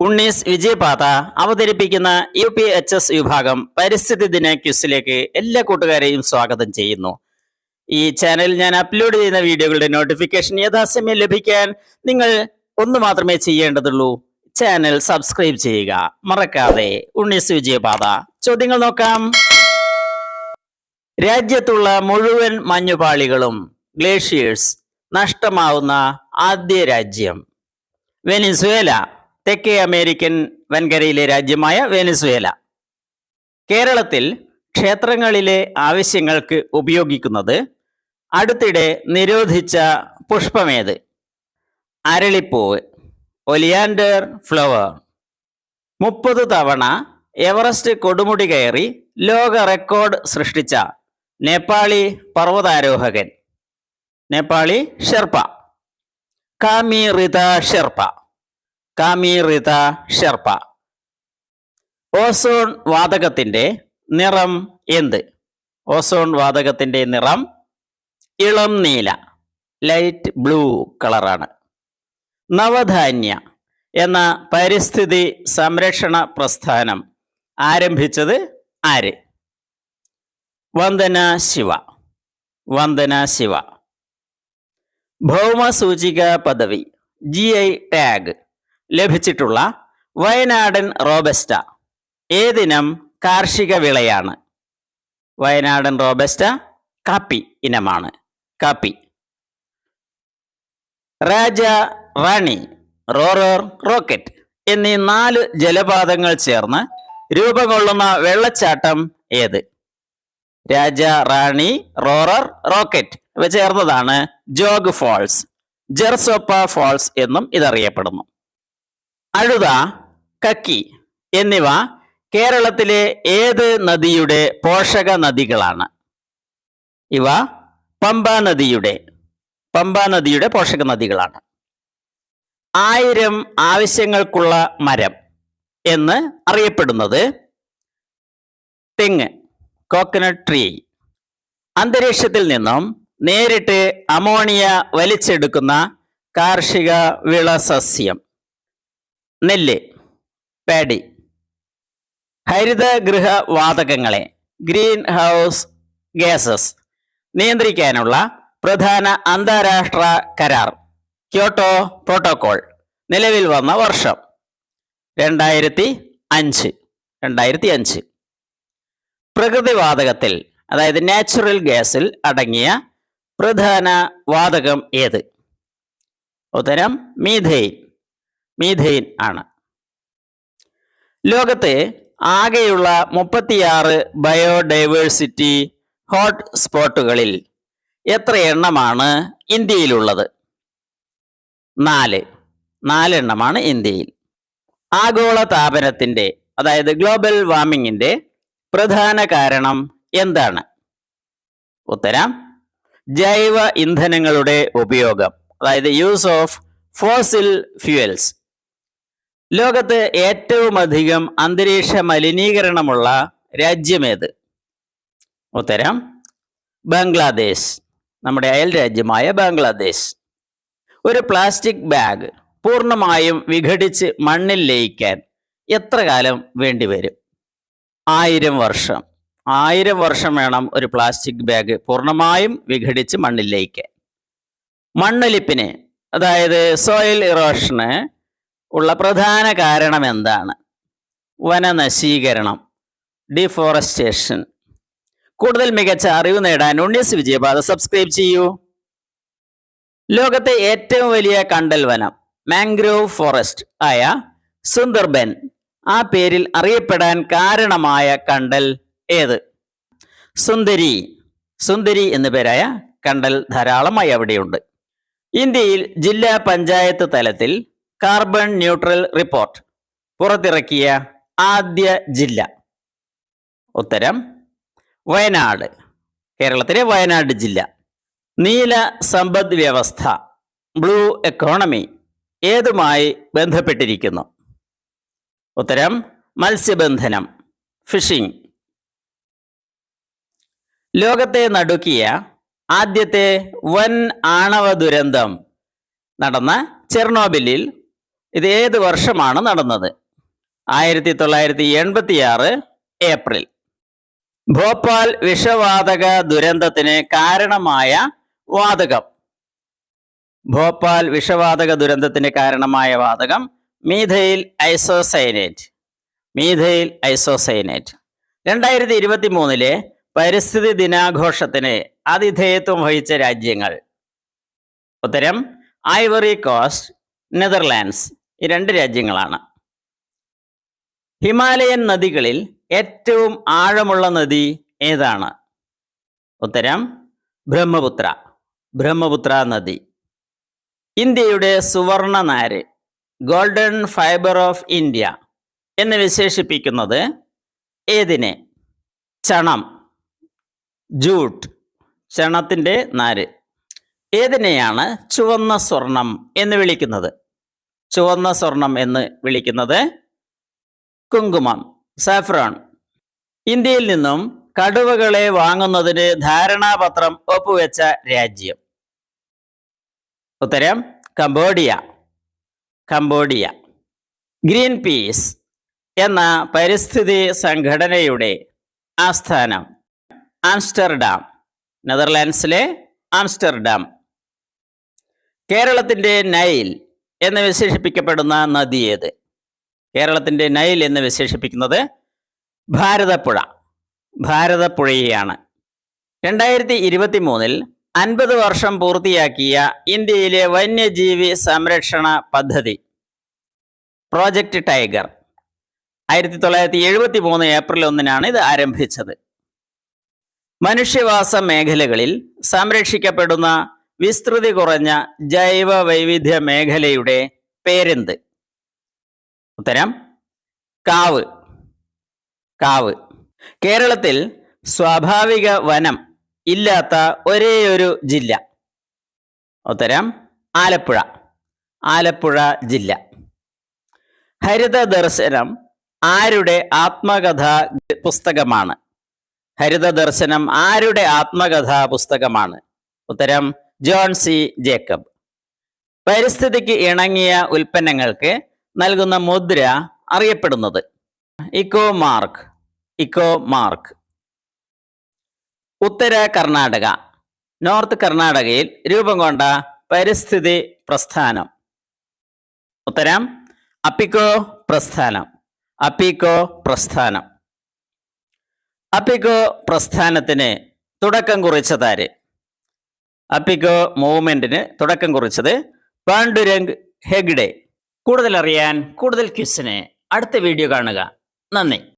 ഉണ്ണീസ് വിജയപാത അവതരിപ്പിക്കുന്ന U P H S വിഭാഗം പരിസ്ഥിതി ദിന ക്യൂസിലേക്ക് എല്ലാ കൂട്ടുകാരെയും സ്വാഗതം ചെയ്യുന്നു. ഈ ചാനലിൽ ഞാൻ അപ്ലോഡ് ചെയ്യുന്ന വീഡിയോകളുടെ നോട്ടിഫിക്കേഷൻ യഥാസമയം ലഭിക്കാൻ നിങ്ങൾ ഒന്ന് മാത്രമേ ചെയ്യേണ്ടതുള്ളൂ. ചാനൽ സബ്സ്ക്രൈബ് ചെയ്യുക. മറക്കാതെ ഉണ്ണീസ് വിജയപാത. ചോദ്യങ്ങൾ നോക്കാം. രാജ്യത്തുള്ള മുഴുവൻ മഞ്ഞുപാളികളും ഗ്ലേഷ്യേഴ്സ് നഷ്ടമാവുന്ന ആദ്യ രാജ്യം വെനിസ്വേല. തെക്കേ അമേരിക്കൻ വൻകരയിലെ രാജ്യമായ വെനസ്വേല. കേരളത്തിൽ ക്ഷേത്രങ്ങളിലെ ആവശ്യങ്ങൾക്ക് ഉപയോഗിക്കുന്നത് അടുത്തിടെ നിരോധിച്ച പുഷ്പമേത്. അരളിപ്പൂവ് ഒലിയാൻഡർ ഫ്ലവർ. മുപ്പത് തവണ എവറസ്റ്റ് കൊടുമുടി കയറി ലോക റെക്കോർഡ് സൃഷ്ടിച്ച നേപ്പാളി പർവതാരോഹകൻ. നേപ്പാളി ഷെർപ്പ. കാമി റിത ഷെർപ്പ. കാമി റിത ഷെർപ്പ. ഓസോൺ വാതകത്തിന്റെ നിറം എന്ത്? ഓസോൺ വാതകത്തിന്റെ നിറം ഇളം നീല ലൈറ്റ് ബ്ലൂ കളറാണ്. നവധാന്യ എന്ന പരിസ്ഥിതി സംരക്ഷണ പ്രസ്ഥാനം ആരംഭിച്ചത് ആര്? വന്ദന ശിവ. വന്ദന ശിവ. ഭൗമസൂചിക പദവി ജി ഐ ടാഗ്. ലഭിച്ചിട്ടുള്ള വയനാടൻ റോബസ്റ്റ. ഏതിനം കാർഷിക വിളയാണ്. വയനാടൻ റോബസ്റ്റ കാപ്പി ഇനമാണ്. കാപ്പി. രാജ റാണി റോറോർ റോക്കറ്റ് എന്നീ നാല് ജലപാതങ്ങൾ ചേർന്ന് രൂപം കൊള്ളുന്ന വെള്ളച്ചാട്ടം ഏത്? രാജ റാണി റോറർ റോക്കറ്റ് ഇവ ചേർന്നതാണ് ജോഗ് ഫോൾസ് ജെർസോപ്പ ഫോൾസ് എന്നും ഇതറിയപ്പെടുന്നു. അഴുത കക്കി എന്നിവ കേരളത്തിലെ ഏത് നദിയുടെ പോഷക നദികളാണ്? ഇവ പമ്പ നദിയുടെ പമ്പ നദിയുടെ പോഷക നദികളാണ്. ആയിരം ആവശ്യങ്ങൾക്കുള്ള മരം എന്ന് അറിയപ്പെടുന്നത് തെങ്ങ് കോക്കനട്ട് ട്രീ അന്തരീക്ഷത്തിൽ നിന്നും നേരിട്ട് അമോണിയ വലിച്ചെടുക്കുന്ന കാർഷിക വിളസസ്യം നെല്ല് പാഡി ഹരിതഗൃഹ വാതകങ്ങളെ ഗ്രീൻ ഹൗസ് ഗ്യാസസ് നിയന്ത്രിക്കാനുള്ള പ്രധാന അന്താരാഷ്ട്ര കരാർ ക്യോട്ടോ പ്രോട്ടോകോൾ നിലവിൽ വന്ന വർഷം. രണ്ടായിരത്തി അഞ്ച് രണ്ടായിരത്തി അഞ്ച് പ്രകൃതിവാതകത്തിൽ അതായത് നാച്ചുറൽ ഗ്യാസിൽ അടങ്ങിയ പ്രധാന വാതകം ഏത്? ഉത്തരം മീഥെയിൻ. മീഥെയിൻ ആണ്. ലോകത്തെ ആകെയുള്ള മുപ്പത്തിയാറ് ബയോഡൈവേഴ്സിറ്റി ഹോട്ട് സ്പോട്ടുകളിൽ എത്ര എണ്ണമാണ് ഇന്ത്യയിലുള്ളത്? നാല്. നാലെണ്ണമാണ് ഇന്ത്യയിൽ. ആഗോള താപനത്തിന്റെ അതായത് ഗ്ലോബൽ വാർമിങ്ങിന്റെ പ്രധാന കാരണം എന്താണ്? ഉത്തരം ജൈവ ഇന്ധനങ്ങളുടെ ഉപയോഗം അതായത് യൂസ് ഓഫ് ഫോസിൽ ഫ്യൂവൽസ്. ലോകത്ത് ഏറ്റവും അധികം അന്തരീക്ഷ മലിനീകരണമുള്ള രാജ്യമേത്? ഉത്തരം ബംഗ്ലാദേശ്. നമ്മുടെ അയൽ രാജ്യമായ ബംഗ്ലാദേശ്. ഒരു പ്ലാസ്റ്റിക് ബാഗ് പൂർണമായും വിഘടിച്ച് മണ്ണിൽ ലയിക്കാൻ എത്ര കാലം വേണ്ടിവരും ആയിരം വർഷം. ആയിരം വർഷം വേണം ഒരു പ്ലാസ്റ്റിക് ബാഗ് പൂർണമായും വിഘടിച്ച് മണ്ണിൽ ലയിക്കാൻ. മണ്ണൊലിപ്പിന് അതായത് സോയിൽ ഇറോഷന് ഉള്ള പ്രധാന കാരണം എന്താണ്? വനനശീകരണം ഡിഫോറസ്റ്റേഷൻ കൂടുതൽ മികച്ച അറിവ് നേടാൻ ഉണ്ണിയസ് വിജയപാത സബ്സ്ക്രൈബ് ചെയ്യൂ. ലോകത്തെ ഏറ്റവും വലിയ കണ്ടൽ വനം മാംഗ്രോവ് ഫോറസ്റ്റ് ആയ സുന്ദർബൻ. ആ പേരിൽ അറിയപ്പെടാൻ കാരണമായ കണ്ടൽ ഏത്? സുന്ദരി. സുന്ദരി എന്ന പേരായ കണ്ടൽ ധാരാളമായി അവിടെയുണ്ട്. ഇന്ത്യയിൽ ജില്ലാ പഞ്ചായത്ത് തലത്തിൽ കാർബൺ ന്യൂട്രൽ റിപ്പോർട്ട് പുറത്തിറക്കിയ ആദ്യ ജില്ല. ഉത്തരം വയനാട്. കേരളത്തിലെ വയനാട് ജില്ല. നീല സമ്പദ് വ്യവസ്ഥ ബ്ലൂ എക്കോണമി ഏതുമായി ബന്ധപ്പെട്ടിരിക്കുന്നു? ഉത്തരം മത്സ്യബന്ധനം ഫിഷിംഗ് ലോകത്തെ നടുക്കിയ ആദ്യത്തെ വൻ ആണവ ദുരന്തം നടന്ന ചെർണോബിലിൽ ഇത് ഏത് വർഷമാണ് നടന്നത്? ആയിരത്തി തൊള്ളായിരത്തി എൺപത്തി ആറ് ഏപ്രിൽ. ഭോപ്പാൽ വിഷവാതക ദുരന്തത്തിന് കാരണമായ വാതകം. ഭോപ്പാൽ വിഷവാതക ദുരന്തത്തിന് കാരണമായ വാതകം മീഥൈൽ ഐസോസൈനേറ്റ്. Methyl isocyanate. രണ്ടായിരത്തി ഇരുപത്തി മൂന്നിലെ പരിസ്ഥിതി ദിനാഘോഷത്തിന് ആതിഥേയത്വം വഹിച്ച രാജ്യങ്ങൾ. ഉത്തരം ഐവറി കോസ്റ്റ് നെതർലാൻഡ്സ്. ഈ രണ്ട് രാജ്യങ്ങളാണ്. ഹിമാലയൻ നദികളിൽ ഏറ്റവും ആഴമുള്ള നദി ഏതാണ്? ഉത്തരം ബ്രഹ്മപുത്ര ബ്രഹ്മപുത്ര നദി. ഇന്ത്യയുടെ സുവർണ നാര് ഗോൾഡൻ ഫൈബർ ഓഫ് ഇന്ത്യ എന്ന് വിശേഷിപ്പിക്കുന്നത് ഏതിനെ? ചണം ജൂട്ട് ചണത്തിന്റെ നാര്. ഏതിനെയാണ് ചുവന്ന സ്വർണം എന്ന് വിളിക്കുന്നത്? ചുവന്ന സ്വർണം എന്ന് വിളിക്കുന്നത് കുങ്കുമം സാഫ്രോൺ. ഇന്ത്യയിൽ നിന്നും കടുവകളെ വാങ്ങുന്നതിന് ധാരണാപത്രം ഒപ്പുവെച്ച രാജ്യം. ഉത്തരം കംബോഡിയ. കംബോഡിയ. ഗ്രീൻ പീസ് എന്ന പരിസ്ഥിതി സംഘടനയുടെ ആസ്ഥാനം. ആംസ്റ്റർഡാം. നെതർലാൻഡ്സിലെ ആംസ്റ്റർഡാം. കേരളത്തിന്റെ നൈൽ എന്ന് വിശേഷിപ്പിക്കപ്പെടുന്ന നദി ഏത്? കേരളത്തിന്റെ നൈൽ എന്ന് വിശേഷിപ്പിക്കുന്നത് ഭാരതപ്പുഴ. ഭാരതപ്പുഴയാണ്. രണ്ടായിരത്തി ഇരുപത്തി മൂന്നിൽ അൻപത് വർഷം പൂർത്തിയാക്കിയ ഇന്ത്യയിലെ വന്യജീവി സംരക്ഷണ പദ്ധതി പ്രോജക്റ്റ് ടൈഗർ. ആയിരത്തി തൊള്ളായിരത്തി എഴുപത്തി മൂന്ന് ഏപ്രിൽ ഒന്നിനാണ് ഇത് ആരംഭിച്ചത്. മനുഷ്യവാസ മേഖലകളിൽ സംരക്ഷിക്കപ്പെടുന്ന വിസ്തൃതി കുറഞ്ഞ ജൈവ വൈവിധ്യ മേഖലയുടെ പേരെന്ത്? ഉത്തരം കാവ്. കാവ്. കേരളത്തിൽ സ്വാഭാവിക വനം ഇല്ലാത്ത ഒരേയൊരു ജില്ല. ഉത്തരം ആലപ്പുഴ. ആലപ്പുഴ ജില്ല. ഹരിത ദർശനം ആരുടെ ആത്മകഥ പുസ്തകമാണ്? ഹരിത ദർശനം ആരുടെ ആത്മകഥാ പുസ്തകമാണ്? ഉത്തരം ജോൺ സി. ജേക്കബ്. പരിസ്ഥിതിക്ക് ഇണങ്ങിയ ഉൽപ്പന്നങ്ങൾക്ക് നൽകുന്ന മുദ്ര അറിയപ്പെടുന്നത്. Eco mark. Eco mark. ഉത്തര കർണാടക. നോർത്ത് കർണാടകയിൽ രൂപം കൊണ്ട പരിസ്ഥിതി പ്രസ്ഥാനം. ഉത്തരം അപ്പിക്കോ പ്രസ്ഥാനം. അപ്പിക്കോ പ്രസ്ഥാനം. അപ്പിക്കോ പ്രസ്ഥാനത്തിന് തുടക്കം കുറിച്ചതാര്? അപ്പിക്കോ മൂവ്മെന്റിന് തുടക്കം കുറിച്ചത് പാണ്ഡുരംഗ് ഹെഗ്ഡെ. കൂടുതൽ അറിയാൻ കൂടുതൽ ക്വിസിനെ അടുത്ത വീഡിയോ കാണുക. നന്ദി.